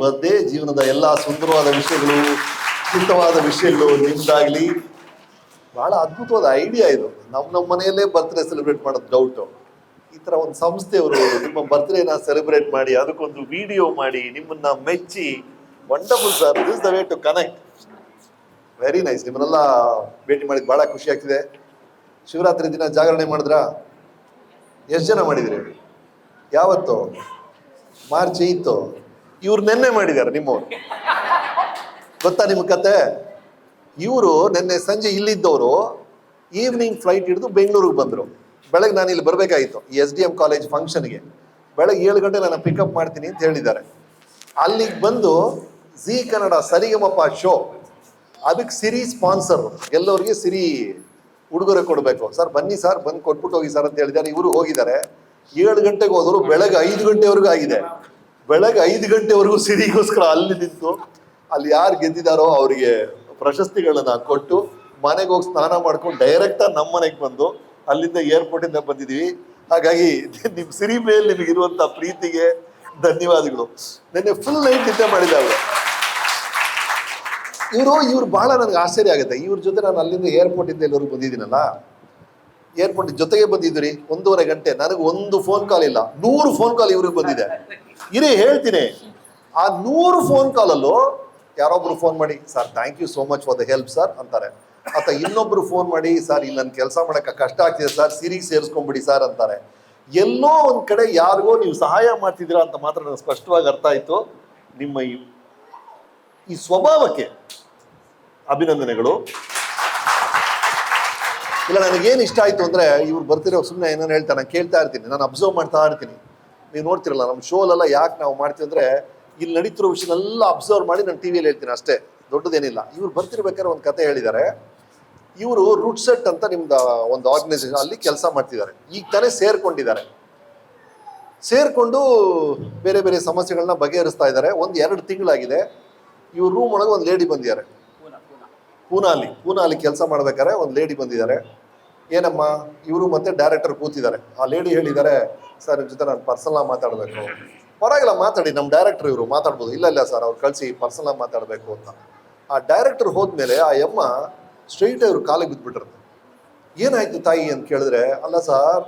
Birthday ಜೀವನದ ಎಲ್ಲ ಸುಂದರವಾದ ವಿಷಯಗಳು ಹಿತವಾದ ವಿಷಯಗಳು ನಿಮ್ದಾಗ್ಲಿ. ಬಹಳ ಅದ್ಭುತವಾದ ಐಡಿಯಾ ಇದು. ನಮ್ಮ ನಮ್ಮ ಮನೆಯಲ್ಲೇ ಬರ್ತ್ಡೇ ಸೆಲೆಬ್ರೇಟ್ ಮಾಡೋದು ಡೌಟು ಈ ತರ ಒಂದು ಸಂಸ್ಥೆಯವರು ನಿಮ್ಮ ಬರ್ತ್ಡೇನ ಸೆಲೆಬ್ರೇಟ್ ಮಾಡಿ, ಅದಕ್ಕೊಂದು ವಿಡಿಯೋ ಮಾಡಿ, ನಿಮ್ಮನ್ನ ಮೆಚ್ಚಿ wonderful sir this the way to connect very nice ನಿಮ್ಮನ್ನೆಲ್ಲ ಭೇಟಿ ಮಾಡಿದ್ ಬಹಳ ಖುಷಿ ಆಗ್ತಿದೆ. ಶಿವರಾತ್ರಿ ದಿನ ಜಾಗರಣೆ ಮಾಡಿದ್ರಾ? ಎಷ್ಟು ಜನ ಮಾಡಿದ್ರಿ? ಯಾವತ್ತು? ಮಾರ್ಚ್ ಏಯ್ತು? ಇವ್ರು ನೆನ್ನೆ ಮಾಡಿದ್ದಾರೆ ನಿಮ್ಮವರು. ಗೊತ್ತಾ ನಿಮ್ಮ ಕತೆ? ಇವರು ನಿನ್ನೆ ಸಂಜೆ ಇಲ್ಲಿದ್ದವರು ಈವ್ನಿಂಗ್ ಫ್ಲೈಟ್ ಹಿಡಿದು ಬೆಂಗಳೂರಿಗೆ ಬಂದರು. ಬೆಳಗ್ಗೆ ನಾನು ಇಲ್ಲಿ ಬರಬೇಕಾಗಿತ್ತು ಎಸ್ ಡಿ ಎಂ ಕಾಲೇಜ್ ಫಂಕ್ಷನ್ಗೆ ಬೆಳಗ್ಗೆ ಏಳು ಗಂಟೆ ನಾನು ಪಿಕಪ್ ಮಾಡ್ತೀನಿ ಅಂತ ಹೇಳಿದ್ದಾರೆ. ಅಲ್ಲಿಗೆ ಬಂದು ಜಿ ಕನ್ನಡ ಸರಿಗಮಪ್ಪ ಶೋ ಅದಕ್ಕೆ ಸಿರಿ ಸ್ಪಾನ್ಸರ್ ಎಲ್ಲರಿಗೆ ಸಿರಿ ಉಡುಗೊರೆ ಕೊಡಬೇಕು. ಸರ್, ಬನ್ನಿ ಸರ್, ಬಂದು ಕೊಟ್ಬಿಟ್ಟು ಹೋಗಿ ಸರ್ ಅಂತ ಹೇಳಿದ್ದಾರೆ. ಇವರು ಹೋಗಿದ್ದಾರೆ. ಏಳು ಗಂಟೆಗೆ ಹೋದ್ರು ಬೆಳಗ್ಗೆ ಐದು ಗಂಟೆವರೆಗೂ ಆಗಿದೆ. ಬೆಳಗ್ಗೆ ಐದು ಗಂಟೆವರೆಗೂ ಸಿರಿಗೋಸ್ಕರ ಅಲ್ಲಿ ನಿಂತು, ಅಲ್ಲಿ ಯಾರು ಗೆದ್ದಿದಾರೋ ಅವರಿಗೆ ಪ್ರಶಸ್ತಿಗಳನ್ನ ಕೊಟ್ಟು ಮನೆಗೆ ಹೋಗಿ ಸ್ನಾನ ಮಾಡ್ಕೊಂಡು ಡೈರೆಕ್ಟ್ ನಮ್ಮ ಮನೆಗೆ ಬಂದು ಅಲ್ಲಿಂದ ಏರ್ಪೋರ್ಟ್ ಇಂದ ಬಂದಿದೀವಿ. ಹಾಗಾಗಿ ನಿಮ್ ಸಿರಿ ಮೇಲೆ ನಿಮಗೆ ಇರುವಂತ ಪ್ರೀತಿಗೆ ಧನ್ಯವಾದಗಳು. ನಿನ್ನೆ ಫುಲ್ ನೈಟ್ ನಿದ್ದೆ ಮಾಡಿದ್ದಾರೆ ಇವರು, ಇವ್ರು ಬಹಳ ನನಗೆ ಆಶ್ಚರ್ಯ ಆಗುತ್ತೆ. ಇವ್ರ ಜೊತೆ ನಾನು ಅಲ್ಲಿಂದ ಏರ್ಪೋರ್ಟ್ ಇಂದ ಎಲ್ಲರಿಗೂ ಬಂದಿದ್ದೀನಲ್ಲ. ಏರ್ಪೋರ್ಟ್ ಜೊತೆಗೆ ಬಂದಿದ್ರಿ ಒಂದೂವರೆ ಗಂಟೆ. ನನಗೆ ಒಂದು ಫೋನ್ ಕಾಲ್ ಇಲ್ಲ. ನೂರು ಫೋನ್ ಕಾಲ್ ಇವ್ರಿಗೆ ಬಂದಿದೆ. ಇರೇ, ಹೇಳ್ತೀನಿ. ಆ ನೂರು ಫೋನ್ ಕಾಲಲ್ಲೂ ಯಾರೊಬ್ರು ಫೋನ್ ಮಾಡಿ sir thank you so much for the help sir ಅಂತಾರೆ. ಅಥವಾ ಇನ್ನೊಬ್ರು ಫೋನ್ ಮಾಡಿ ಸರ್ ಇಲ್ಲಿ ನನ್ನ ಕೆಲಸ ಮಾಡಕ್ಕೆ ಕಷ್ಟ ಆಗ್ತಿದೆ ಸರ್ ಸಿರಿಗೆ ಸೇರಿಸ್ಕೊಂಬಿಡಿ ಸರ್ ಅಂತಾರೆ. ಎಲ್ಲೋ ಒಂದು ಕಡೆ ಯಾರಿಗೋ ನೀವು ಸಹಾಯ ಮಾಡ್ತಿದ್ದೀರಾ ಅಂತ ಮಾತ್ರ ನನಗೆ ಸ್ಪಷ್ಟವಾಗಿ ಅರ್ಥ ಆಯ್ತು. ನಿಮ್ಮ ಈ ಈ ಸ್ವಭಾವಕ್ಕೆ ಅಭಿನಂದನೆಗಳು. ಇಲ್ಲ, ನನಗೇನು ಇಷ್ಟ ಆಯ್ತು ಅಂದ್ರೆ ಇವ್ರು ಬರ್ತಿರೋ ಸುಮ್ಮನೆ ಏನೋ ಹೇಳ್ತಾರೆ ನಾನು ಕೇಳ್ತಾ ಇರ್ತೀನಿ, ನಾನು ಅಬ್ಸರ್ವ್ ಮಾಡ್ತಾ ಇರ್ತೀನಿ. ನೀವು ನೋಡ್ತಿರಲ್ಲ ನಮ್ಮ ಶೋಲೆಲ್ಲ ಯಾಕೆ ನಾವು ಮಾಡ್ತೀವಿ ಅಂದರೆ ಇಲ್ಲಿ ನಡೀತಿರೋ ವಿಷಯನೆಲ್ಲ ಅಬ್ಸರ್ವ್ ಮಾಡಿ ನಾನು ಟಿ ವಿಯಲ್ಲಿ ಹೇಳ್ತೀನಿ ಅಷ್ಟೇ ದೊಡ್ಡದೇನಿಲ್ಲ. ಇವ್ರು ಬರ್ತಿರ್ಬೇಕಾದ್ರೆ ಒಂದು ಕತೆ ಹೇಳಿದ್ದಾರೆ. ಇವರು ರೂಟ್ ಸೆಟ್ ಅಂತ ನಿಮ್ದು ಒಂದು ಆರ್ಗನೈಸೇಷನ್ ಅಲ್ಲಿ ಕೆಲಸ ಮಾಡ್ತಿದ್ದಾರೆ. ಈಗ ತಾನೇ ಸೇರ್ಕೊಂಡಿದ್ದಾರೆ. ಸೇರಿಕೊಂಡು ಬೇರೆ ಬೇರೆ ಸಮಸ್ಯೆಗಳನ್ನ ಬಗೆಹರಿಸ್ತಾ ಇದ್ದಾರೆ. ಒಂದು ಎರಡು ತಿಂಗಳಾಗಿದೆ. ಇವ್ರ ರೂಮ್ ಒಳಗೆ ಒಂದು ಲೇಡಿ ಬಂದಿದ್ದಾರೆ. ಪೂನಾಲಿ ಪೂನಾಲಿ ಕೆಲಸ ಮಾಡ್ಬೇಕಾದ್ರೆ ಒಂದು ಲೇಡಿ ಬಂದಿದ್ದಾರೆ. ಏನಮ್ಮ, ಇವರು ಮತ್ತೆ ಡೈರೆಕ್ಟರ್ ಕೂತಿದ್ದಾರೆ. ಆ ಲೇಡಿ ಹೇಳಿದ್ದಾರೆ, ಸರ್ ನಿಮ್ಮ ಜೊತೆ ನಾನು ಪರ್ಸನಲ್ ಮಾತಾಡಬೇಕು. ಪರವಾಗಿಲ್ಲ, ಮಾತಾಡಿ ನಮ್ಮ ಡೈರೆಕ್ಟರ್ ಇವರು ಮಾತಾಡ್ಬೋದು. ಇಲ್ಲ ಇಲ್ಲ, ಸರ್, ಅವ್ರು ಕಳಿಸಿ ಪರ್ಸನಲ್ ಮಾತಾಡಬೇಕು ಅಂತ. ಆ ಡೈರೆಕ್ಟರ್ ಹೋದ್ಮೇಲೆ ಆ ಯಮ್ಮ ಸ್ಟ್ರೈಟ್ ಇವರು ಕಾಲಿಗೆ ಬಿದ್ದುಬಿಟ್ರು ಏನಾಯ್ತು ತಾಯಿ ಅಂತ ಕೇಳಿದ್ರೆ, ಅಲ್ಲ, ಸರ್,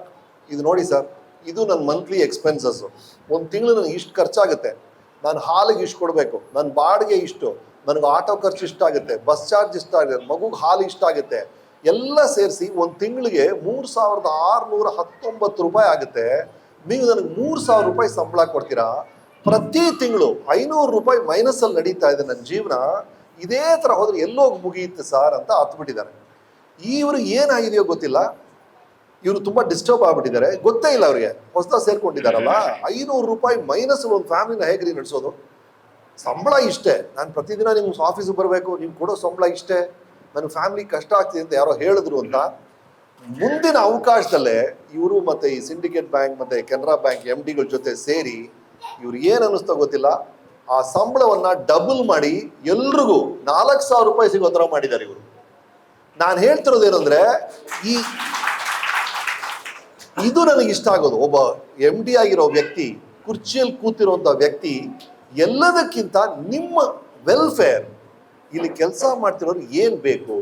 ಇದು ನೋಡಿ, ಸರ್, ಇದು ನನ್ನ ಮಂತ್ಲಿ ಎಕ್ಸ್ಪೆನ್ಸಸ್ಸು ಒಂದು ತಿಂಗಳು ನನಗೆ ಇಷ್ಟು ಖರ್ಚಾಗುತ್ತೆ. ನಾನು ಹಾಲಿಗೆ ಇಷ್ಟು ಕೊಡಬೇಕು. ನನ್ನ ಬಾಡಿಗೆ ಇಷ್ಟು. ನನಗೆ ಆಟೋ ಖರ್ಚು ಇಷ್ಟ ಆಗುತ್ತೆ. ಬಸ್ ಚಾರ್ಜ್ ಇಷ್ಟ ಆಗುತ್ತೆ. ಮಗುಗೆ ಹಾಲು ಇಷ್ಟ ಆಗುತ್ತೆ. ಎಲ್ಲ ಸೇರಿಸಿ ಒಂದು ತಿಂಗಳಿಗೆ ಮೂರು ಸಾವಿರದ ಆರುನೂರ ಹತ್ತೊಂಬತ್ತು ರೂಪಾಯಿ ಆಗುತ್ತೆ. ನೀವು ನನಗೆ ಮೂರು ಸಾವಿರ ರೂಪಾಯಿ ಸಂಬಳ ಕೊಡ್ತೀರಾ? ಪ್ರತಿ ತಿಂಗಳು ಐನೂರು ರೂಪಾಯಿ ಮೈನಸಲ್ಲಿ ನಡೀತಾ ಇದೆ ನನ್ನ ಜೀವನ. ಇದೇ ಥರ ಹೋದ್ರೆ ಎಲ್ಲೋಗಿ ಮುಗಿಯುತ್ತೆ ಸರ್ ಅಂತ ಹತ್ಬಿಟ್ಟಿದ್ದಾರೆ ಇವರು ಏನಾಗಿದೆಯೋ ಗೊತ್ತಿಲ್ಲ. ಇವರು ತುಂಬಾ ಡಿಸ್ಟರ್ಬ್ ಆಗ್ಬಿಟ್ಟಿದ್ದಾರೆ. ಗೊತ್ತೇ ಇಲ್ಲ ಅವ್ರಿಗೆ. ಹೊಸದ ಸೇರ್ಕೊಂಡಿದ್ದಾರಲ್ಲ. ಐನೂರು ರೂಪಾಯಿ ಮೈನಸ್ ಒಂದು ಫ್ಯಾಮಿಲಿನ ಹೇಗ್ರಿ ನಡೆಸೋದು? ಸಂಬಳ ಇಷ್ಟೇ. ನಾನು ಪ್ರತಿದಿನ ನಿಮ್ಮ ಆಫೀಸಿಗೆ ಬರಬೇಕು. ನೀವು ಕೊಡೋ ಸಂಬಳ ಇಷ್ಟೇ. ನನ್ನ ಫ್ಯಾಮಿಲಿ ಕಷ್ಟ ಆಗ್ತಿದೆ ಅಂತ ಯಾರೋ ಹೇಳಿದ್ರು ಅಂತ, ಮುಂದಿನ ಅವಕಾಶದಲ್ಲೇ ಇವರು ಮತ್ತೆ ಈ ಸಿಂಡಿಕೇಟ್ ಬ್ಯಾಂಕ್ ಮತ್ತೆ ಕೆನರಾ ಬ್ಯಾಂಕ್ ಎಂ ಡಿಗಳ ಜೊತೆ ಸೇರಿ ಇವ್ರು ಏನ್ ಅನ್ನಿಸ್ತೋ ಗೊತ್ತಿಲ್ಲ, ಆ ಸಂಬಳವನ್ನ ಡಬಲ್ ಮಾಡಿ ಎಲ್ರಿಗೂ ನಾಲ್ಕು ಸಾವಿರ ರೂಪಾಯಿ ಸಿಗೋ ಥರ ಮಾಡಿದ್ದಾರೆ ಇವರು. ನಾನು ಹೇಳ್ತಿರೋದು ಏನಂದ್ರೆ, ಈ ಇದು ನನಗೆ ಇಷ್ಟ ಆಗೋದು. ಒಬ್ಬ ಎಂ ಡಿ ಆಗಿರೋ ವ್ಯಕ್ತಿ ಕುರ್ಚಿಯಲ್ಲಿ ಕೂತಿರುವಂತ ವ್ಯಕ್ತಿ ಎಲ್ಲದಕ್ಕಿಂತ ನಿಮ್ಮ ವೆಲ್ಫೇರ್ ಇಲ್ಲಿ ಕೆಲಸ ಮಾಡ್ತಿರೋರು ಏನು ಬೇಕು?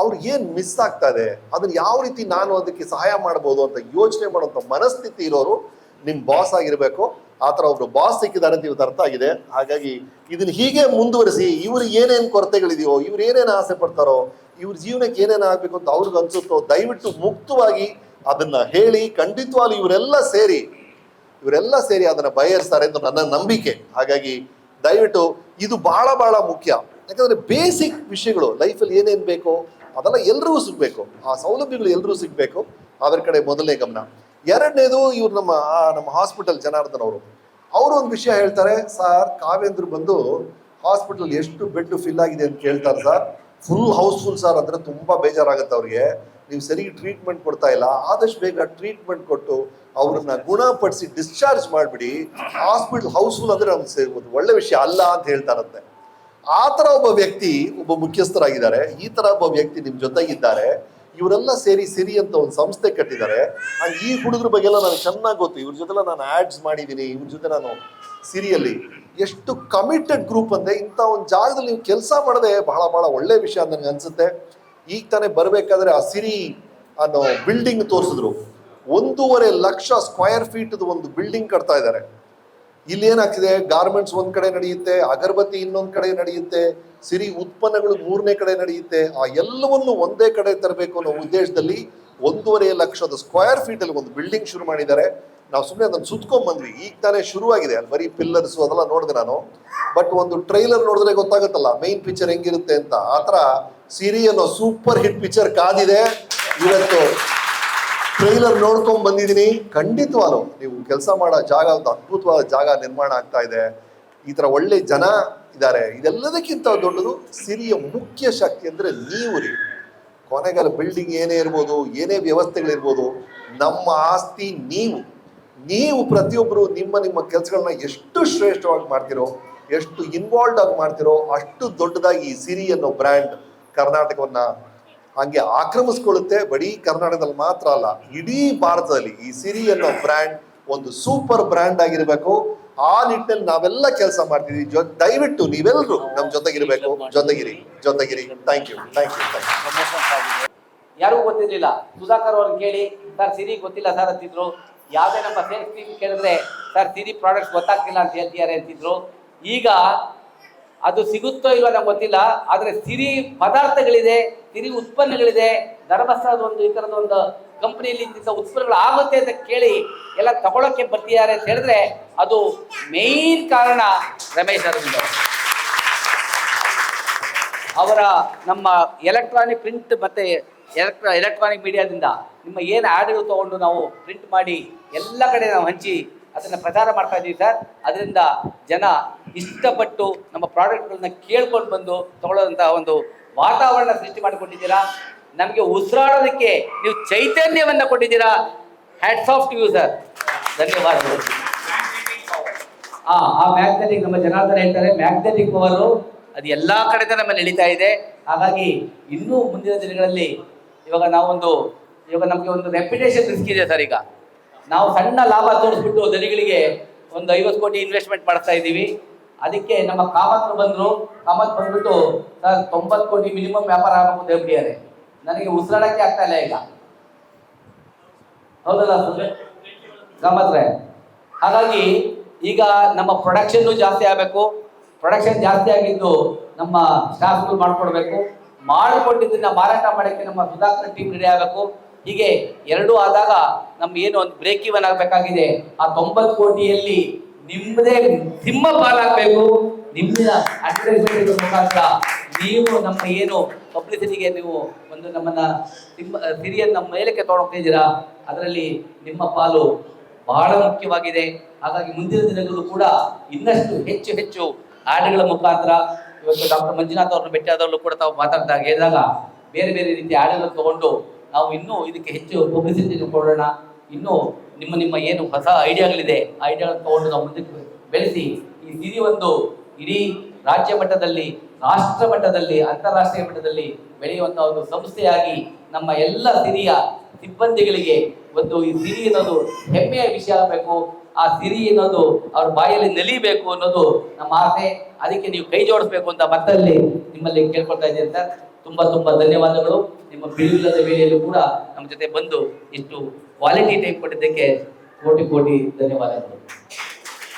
ಅವ್ರು ಏನು ಮಿಸ್ ಆಗ್ತಾ ಇದೆ ಅದನ್ನ ಯಾವ ರೀತಿ ನಾನು ಅದಕ್ಕೆ ಸಹಾಯ ಮಾಡ್ಬೋದು ಅಂತ ಯೋಚನೆ ಮಾಡುವಂತ ಮನಸ್ಥಿತಿ ಇರೋರು ನಿಮ್ಮ ಬಾಸ್ ಆಗಿರಬೇಕು. ಆ ಥರ ಒಬ್ರು ಬಾಸ್ ಸಿಕ್ಕಿದ್ದಾರೆ ಅಂತ ಇವತ್ತು ಅರ್ಥ ಆಗಿದೆ. ಹಾಗಾಗಿ ಇದನ್ನ ಹೀಗೆ ಮುಂದುವರಿಸಿ ಇವ್ರು ಏನೇನು ಕೊರತೆಗಳಿದೆಯೋ, ಇವ್ರು ಏನೇನು ಆಸೆ ಪಡ್ತಾರೋ, ಇವ್ರ ಜೀವನಕ್ಕೆ ಏನೇನು ಆಗಬೇಕು ಅಂತ ಅವ್ರಿಗೆ ಅನ್ಸುತ್ತೋ, ದಯವಿಟ್ಟು ಮುಕ್ತವಾಗಿ ಅದನ್ನ ಹೇಳಿ, ಖಂಡಿತವಾಗ್ಲೂ ಇವರೆಲ್ಲ ಸೇರಿ ಇವರೆಲ್ಲ ಸೇರಿ ಅದನ್ನ ಬಯಸ್ತಾರೆ ಅಂತ ನನ್ನ ನಂಬಿಕೆ. ಹಾಗಾಗಿ ದಯವಿಟ್ಟು ಇದು ಬಹಳ ಬಹಳ ಮುಖ್ಯ. ಯಾಕಂದ್ರೆ ಬೇಸಿಕ್ ವಿಷಯಗಳು ಲೈಫಲ್ಲಿ ಏನೇನ್ ಬೇಕೋ ಅದೆಲ್ಲ ಎಲ್ರಿಗೂ ಸಿಗಬೇಕು. ಆ ಸೌಲಭ್ಯಗಳು ಎಲ್ಲರೂ ಸಿಗಬೇಕು. ಅದರ ಕಡೆ ಮೊದಲನೇ ಗಮನ. ಎರಡನೇದು ಇವ್ರು ನಮ್ಮ ನಮ್ಮ ಹಾಸ್ಪಿಟಲ್ ಜನಾರ್ದನ್ ಅವರು ಅವರು ಒಂದು ವಿಷಯ ಹೇಳ್ತಾರೆ, ಸರ್, ಕಾವೇಂದ್ರ ಬಂದು ಹಾಸ್ಪಿಟಲ್ ಎಷ್ಟು ಬೆಡ್ ಫಿಲ್ ಆಗಿದೆ ಅಂತ ಕೇಳ್ತಾರೆ ಸರ್. ಫುಲ್ ಹೌಸ್ಫುಲ್ ಸರ್ ಅಂದ್ರೆ ತುಂಬಾ ಬೇಜಾರಾಗುತ್ತೆ ಅವ್ರಿಗೆ. ನೀವು ಸರಿಗೆ ಟ್ರೀಟ್ಮೆಂಟ್ ಕೊಡ್ತಾ ಇಲ್ಲ. ಆದಷ್ಟು ಬೇಗ ಟ್ರೀಟ್ಮೆಂಟ್ ಕೊಟ್ಟು ಅವ್ರನ್ನ ಗುಣಪಡಿಸಿ ಡಿಸ್ಚಾರ್ಜ್ ಮಾಡ್ಬಿಡಿ. ಹಾಸ್ಪಿಟಲ್ ಹೌಸ್ಫುಲ್ ಅಂದ್ರೆ ನಮ್ಗೆ ಒಳ್ಳೆ ವಿಷಯ ಅಲ್ಲ ಅಂತ ಹೇಳ್ತಾರಂತೆ ಆ ಥರ ಒಬ್ಬ ವ್ಯಕ್ತಿ ಒಬ್ಬ ಮುಖ್ಯಸ್ಥರಾಗಿದ್ದಾರೆ, ಈ ಥರ ಒಬ್ಬ ವ್ಯಕ್ತಿ ನಿಮ್ಮ ಜೊತೆಗಿದ್ದಾರೆ, ಇವರೆಲ್ಲ ಸೇರಿ ಸಿರಿ ಅಂತ ಒಂದು ಸಂಸ್ಥೆ ಕಟ್ಟಿದ್ದಾರೆ. ಈ ಹುಡುಗರ ಬಗ್ಗೆ ಎಲ್ಲ ನನಗೆ ಚೆನ್ನಾಗಿ ಗೊತ್ತು. ಇವ್ರ ಜೊತೆ ನಾನು ಆಡ್ಸ್ ಮಾಡಿದ್ದೀನಿ ಇವ್ರ ಜೊತೆ ನಾನು ಸಿರಿಯಲ್ಲಿ. ಎಷ್ಟು ಕಮಿಟೆಡ್ ಗ್ರೂಪ್ ಅಂದರೆ ಇಂಥ ಒಂದು ಜಾಗದಲ್ಲಿ ನೀವು ಕೆಲಸ ಮಾಡದೆ ಬಹಳ ಬಹಳ ಒಳ್ಳೆ ವಿಷಯ ಅಂತ ನನಗೆ ಅನ್ಸುತ್ತೆ. ಈಗ ತಾನೇ ಬರಬೇಕಾದ್ರೆ ಆ ಸಿರಿ ಅನ್ನೋ ಬಿಲ್ಡಿಂಗ್ ತೋರಿಸಿದ್ರು. ಒಂದೂವರೆ ಲಕ್ಷ ಸ್ಕ್ವೇರ್ ಫೀಟ್ ಒಂದು ಬಿಲ್ಡಿಂಗ್ ಕಟ್ತಾ ಇದ್ದಾರೆ. ಇಲ್ಲಿ ಏನಾಗ್ತಿದೆ? ಗಾರ್ಮೆಂಟ್ಸ್ ಒಂದ್ ಕಡೆ ನಡೆಯುತ್ತೆ, ಅಗರಬತ್ತಿ ಇನ್ನೊಂದ್ ಕಡೆ ನಡೆಯುತ್ತೆ, ಸಿರಿ ಉತ್ಪನ್ನಗಳು ಮೂರನೇ ಕಡೆ ನಡೆಯುತ್ತೆ, ಆ ಎಲ್ಲವನ್ನು ಒಂದೇ ಕಡೆ ತರಬೇಕು ಅನ್ನೋ ಉದ್ದೇಶದಲ್ಲಿ ಒಂದೂವರೆ ಲಕ್ಷದ ಸ್ಕ್ವೇರ್ ಫೀಟ್ ಅಲ್ಲಿ ಒಂದು ಬಿಲ್ಡಿಂಗ್ ಶುರು ಮಾಡಿದ್ದಾರೆ. ನಾವು ಸುಮ್ಮನೆ ಅದನ್ನ ಸುತ್ಕೊಂಡ್ ಬಂದ್ವಿ ಈಗ ತಾನೇ ಶುರುವಾಗಿದೆ. ಅಲ್ಲಿ ಬರೀ ಪಿಲ್ಲರ್ಸ್ ಅದೆಲ್ಲ ನೋಡಿದೆ ನಾನು. ಬಟ್ ಒಂದು ಟ್ರೈಲರ್ ನೋಡಿದ್ರೆ ಗೊತ್ತಾಗುತ್ತಲ್ಲ ಮೈನ್ ಪಿಕ್ಚರ್ ಹೆಂಗಿರುತ್ತೆ ಅಂತ. ಆತರ ಸಿರಿ ಅನ್ನೋ ಸೂಪರ್ ಹಿಟ್ ಪಿಕ್ಚರ್ ಕಾದಿದೆ. ಇವತ್ತು ಟ್ರೈಲರ್ ನೋಡ್ಕೊಂಡ್ ಬಂದಿದ್ದೀನಿ. ಖಂಡಿತವಾಗ್ಲು ನೀವು ಕೆಲಸ ಮಾಡೋ ಜಾಗ ಒಂದು ಅದ್ಭುತವಾದ ಜಾಗ ನಿರ್ಮಾಣ ಆಗ್ತಾ ಇದೆ. ಈ ಥರ ಒಳ್ಳೆ ಜನ ಇದ್ದಾರೆ. ಇದೆಲ್ಲದಕ್ಕಿಂತ ದೊಡ್ಡದು ಸಿರಿಯ ಮುಖ್ಯ ಶಕ್ತಿ ಅಂದ್ರೆ ನೀವು ರೀ. ಕೊನೆಗಾಲ ಬಿಲ್ಡಿಂಗ್ ಏನೇ ಇರ್ಬೋದು, ಏನೇ ವ್ಯವಸ್ಥೆಗಳಿರ್ಬೋದು, ನಮ್ಮ ಆಸ್ತಿ ನೀವು. ನೀವು ಪ್ರತಿಯೊಬ್ಬರು ನಿಮ್ಮ ನಿಮ್ಮ ಕೆಲಸಗಳನ್ನ ಎಷ್ಟು ಶ್ರೇಷ್ಠವಾಗಿ ಮಾಡ್ತಿರೋ, ಎಷ್ಟು ಇನ್ವಾಲ್ವ್ ಆಗಿ ಮಾಡ್ತಿರೋ, ಅಷ್ಟು ದೊಡ್ಡದಾಗಿ ಈ ಸಿರಿ ಅನ್ನೋ ಬ್ರ್ಯಾಂಡ್ ಕರ್ನಾಟಕವನ್ನ ಹಂಗೆ ಆಕ್ರಮಿಸ್ಕೊಳ್ಳುತ್ತೆ ಬರೀ ಕರ್ನಾಟಕದಲ್ಲಿ ಮಾತ್ರ ಅಲ್ಲ, ಇಡೀ ಭಾರತದಲ್ಲಿ ಈ ಸಿರಿ ಅನ್ನೋ ಬ್ರ್ಯಾಂಡ್ ಒಂದು ಸೂಪರ್ ಬ್ರ್ಯಾಂಡ್ ಆಗಿರ್ಬೇಕು. ಆ ನಿಟ್ಟಿನಲ್ಲಿ ನಾವೆಲ್ಲ ಕೆಲಸ ಮಾಡ್ತೀವಿ ಜೊ, ದಯವಿಟ್ಟು ನೀವೆಲ್ಲರೂ ನಮ್ಮ ಜೊತೆಗಿರ್ಬೇಕು. ಜೊತೆಗಿರಿ ಜೊತೆಗಿರಿ. Thank you thank you thank you ಯಾರಿಗೂ ಗೊತ್ತಿರಲಿಲ್ಲ. ಸುಧಾಕರ್ ಅವ್ರನ್ನ ಕೇಳಿ, ಸರ್ ಸಿರಿ ಗೊತ್ತಿಲ್ಲ ಸರ್ ಅಂತಿದ್ರು. ಯಾವುದೇ ನಮ್ಮ ಸೇಲ್ಸ್ ಟೀಮ್ ಕೇಳಿದ್ರೆ, ಸರ್, ಸಿರಿ ಪ್ರಾಡಕ್ಟ್ಸ್ ಗೊತ್ತಾಗ್ತಿಲ್ಲ ಅಂತ ಹೇಳ್ತಿದ್ದಾರೆ ಅಂತಿದ್ರು. ಈಗ ಅದು ಸಿಗುತ್ತೋ ಇಲ್ಲವೋ ನಮ್ಗೆ ಗೊತ್ತಿಲ್ಲ, ಆದರೆ ಸಿರಿ ಪದಾರ್ಥಗಳಿದೆ, ಸಿರಿ ಉತ್ಪನ್ನಗಳಿದೆ, ಧರ್ಮಸ್ಥಳದ ಒಂದು, ಈ ಥರದ ಒಂದು ಕಂಪ್ನಿಯಲ್ಲಿ ಇಂಥ ಉತ್ಪನ್ನಗಳು ಆಗುತ್ತೆ ಅಂತ ಕೇಳಿ ಎಲ್ಲ ತಗೊಳಕ್ಕೆ ಬರ್ತಿದ್ದಾರೆ ಅಂತ ಹೇಳಿದ್ರೆ ಅದು ಮೇನ್ ಕಾರಣ ರಮೇಶ್ ಅರವಿಂದ್ ಅವರು. ಅವರ ನಮ್ಮ ಎಲೆಕ್ಟ್ರಾನಿಕ್ ಪ್ರಿಂಟ್ ಮತ್ತೆ ಎಲೆಕ್ಟ್ರಾ ಎಲೆಕ್ಟ್ರಾನಿಕ್ ಮೀಡಿಯಾದಿಂದ ನಿಮ್ಮ ಏನು ಆ್ಯಡ್ಗಳು ತೊಗೊಂಡು ನಾವು ಪ್ರಿಂಟ್ ಮಾಡಿ ಎಲ್ಲ ಕಡೆ ನಾವು ಹಂಚಿ ಅದನ್ನು ಪ್ರಚಾರ ಮಾಡ್ತಾ ಇದ್ದೀವಿ ಸರ್ ಅದರಿಂದ ಜನ ಇಷ್ಟಪಟ್ಟು ನಮ್ಮ ಪ್ರಾಡಕ್ಟ್ಗಳನ್ನ ಕೇಳ್ಕೊಂಡು ಬಂದು ತಗೊಳ್ಳೋದಂಥ ಒಂದು ವಾತಾವರಣ ಸೃಷ್ಟಿ ಮಾಡಿಕೊಟ್ಟಿದ್ದೀರಾ ನಮಗೆ ಉಸಿರಾಡೋದಕ್ಕೆ ನೀವು ಚೈತನ್ಯವನ್ನು ಕೊಟ್ಟಿದ್ದೀರಾ? Hats off to you sir ಧನ್ಯವಾದಗಳು. ಆ ಆ ಮ್ಯಾಗ್ನೆಟಿಕ್ ನಮ್ಮ ಜನಾರ್ದನ ಹೇಳ್ತಾರೆ, ಮ್ಯಾಗ್ನೆಟಿಕ್ ಪವರ್ ಅದು ಎಲ್ಲಾ ಕಡೆ ನಮ್ಮಲ್ಲಿ ನಡೀತಾ ಇದೆ. ಹಾಗಾಗಿ ಇನ್ನೂ ಮುಂದಿನ ದಿನಗಳಲ್ಲಿ ಇವಾಗ ನಾವೊಂದು, ಇವಾಗ ನಮಗೆ ಒಂದು ರೆಪ್ಯುಟೇಷನ್ ರಿಸ್ಕ್ ಇದೆ ಸರ್ ಈಗ. ನಾವು ಸಣ್ಣ ಲಾಭ ತೋರಿಸ್ಬಿಟ್ಟು ದನಿಗಳಿಗೆ ಒಂದು ಐವತ್ತು ಕೋಟಿ ಇನ್ವೆಸ್ಟ್ಮೆಂಟ್ ಮಾಡ್ತಾ ಇದ್ದೀವಿ. ಅದಕ್ಕೆ ನಮ್ಮ ಕಾಮತ್ರು ಬಂದರು, ಕಾಮತ್ ಬಂದ್ಬಿಟ್ಟು, ಸರ್, ತೊಂಬತ್ತು ಕೋಟಿ ಮಿನಿಮಮ್ ವ್ಯಾಪಾರ ಆಗಬೇಕು ಅಂತ ನನಗೆ ಉಸಿರಾಡಕ್ಕೆ ಆಗ್ತಾ ಇಲ್ಲ ಈಗ. ಹೌದಲ್ಲ? ಕಾಮತ್ರೆ ಹಾಗಾಗಿ ಈಗ ನಮ್ಮ ಪ್ರೊಡಕ್ಷನ್ನು ಜಾಸ್ತಿ ಆಗಬೇಕು. ಪ್ರೊಡಕ್ಷನ್ ಜಾಸ್ತಿ ಆಗಿದ್ದು ನಮ್ಮ ಸ್ಟಾಫ್ಗಳು ಮಾಡಿಕೊಡ್ಬೇಕು. ಮಾಡಿಕೊಟ್ಟಿದ್ದನ್ನ ಮಾರಾಟ ಮಾಡೋಕ್ಕೆ ನಮ್ಮ ಸುಧಾಕರ್ ಟೀಮ್ ರೆಡಿ ಆಗಬೇಕು. ಹೀಗೆ ಎರಡೂ ಆದಾಗ ನಮ್ಗೆ ಏನು ಒಂದು ಬ್ರೇಕ್ ಇವನ್ ಆಗಬೇಕಾಗಿದೆ. ಆ ತೊಂಬತ್ತು ಕೋಟಿಯಲ್ಲಿ ನಿಮ್ಮದೇ ನಿಮ್ಮ ಪಾಲಾಗಬೇಕು. ನಿಮ್ಮಿನ ಅಡ್ವರ್ಟೈಸ್ಮೆಂಟ್ ಮುಖಾಂತರ ನೀವು ನಮ್ಮ ಏನು ಪಬ್ಲಿಸಿಟಿಗೆ ನೀವು ಒಂದು ನಮ್ಮನ್ನ ನಿಮ್ಮ ಸಿರಿಯನ್ನು ನಮ್ಮ ಮೇಲಕ್ಕೆ ತೊಗೊಂಡೋಗ್ತಿದ್ದೀರಾ ಅದರಲ್ಲಿ ನಿಮ್ಮ ಪಾಲು ಬಹಳ ಮುಖ್ಯವಾಗಿದೆ. ಹಾಗಾಗಿ ಮುಂದಿನ ದಿನಗಳು ಕೂಡ ಇನ್ನಷ್ಟು ಹೆಚ್ಚು ಹೆಚ್ಚು ಹಾಡುಗಳ ಮುಖಾಂತರ ಇವತ್ತು ಡಾಕ್ಟರ್ ಮಂಜುನಾಥ್ ಅವ್ರನ್ನ ಭೇಟಿಯಾದವರು ಕೂಡ ತಾವು ಮಾತಾಡ್ತಾ ಹೇಳಿದಾಗ ಬೇರೆ ಬೇರೆ ರೀತಿಯ ಹಾಡುಗಳನ್ನು ತಗೊಂಡು ನಾವು ಇನ್ನೂ ಇದಕ್ಕೆ ಹೆಚ್ಚು ಪಬ್ಲಿಸಿಟಿ ಕೊಡೋಣ. ಇನ್ನೂ ನಿಮ್ಮ ನಿಮ್ಮ ಏನು ಹೊಸ ಐಡಿಯಾಗಳಿದೆ, ಐಡಿಯಾಗಳನ್ನು ತಗೊಂಡು ನಾವು ಮುಂದಕ್ಕೆ ಬೆಳೆಸಿ, ಈ ಸಿರಿ ಒಂದು ಇಡೀ ರಾಜ್ಯ ಮಟ್ಟದಲ್ಲಿ, ರಾಷ್ಟ್ರ ಮಟ್ಟದಲ್ಲಿ, ಅಂತಾರಾಷ್ಟ್ರೀಯ ಮಟ್ಟದಲ್ಲಿ ಬೆಳೆಯುವಂತ ಒಂದು ಸಂಸ್ಥೆಯಾಗಿ ನಮ್ಮ ಎಲ್ಲ ಸಿರಿಯ ಸಿಬ್ಬಂದಿಗಳಿಗೆ ಒಂದು ಈ ಸಿರಿ ಅನ್ನೋದು ಹೆಮ್ಮೆಯ ವಿಷಯ ಆಗಬೇಕು. ಆ ಸಿರಿ ಅನ್ನೋದು ಅವ್ರ ಬಾಯಲ್ಲಿ ನಲಿಬೇಕು ಅನ್ನೋದು ನಮ್ಮ ಆಸೆ. ಅದಕ್ಕೆ ನೀವು ಕೈ ಜೋಡಿಸ್ಬೇಕು ಅಂತ ಮತ್ತಲ್ಲಿ ನಿಮ್ಮಲ್ಲಿ ಕೇಳ್ಕೊಳ್ತಾ ಇದ್ದೀನಿ ಸರ್. ತುಂಬಾ ತುಂಬಾ ಧನ್ಯವಾದಗಳು. ನಿಮ್ಮ ಬಿಡುವಿಲ್ಲದ ವೇಳೆಯಲ್ಲೂ ಕೂಡ ನಮ್ಮ ಜೊತೆ ಬಂದು ಇಷ್ಟು ಕ್ವಾಲಿಟಿ ಟೈಪ್ ಕೊಟ್ಟಿದ್ದಕ್ಕೆ ಕೋಟಿ ಕೋಟಿ ಧನ್ಯವಾದಗಳು.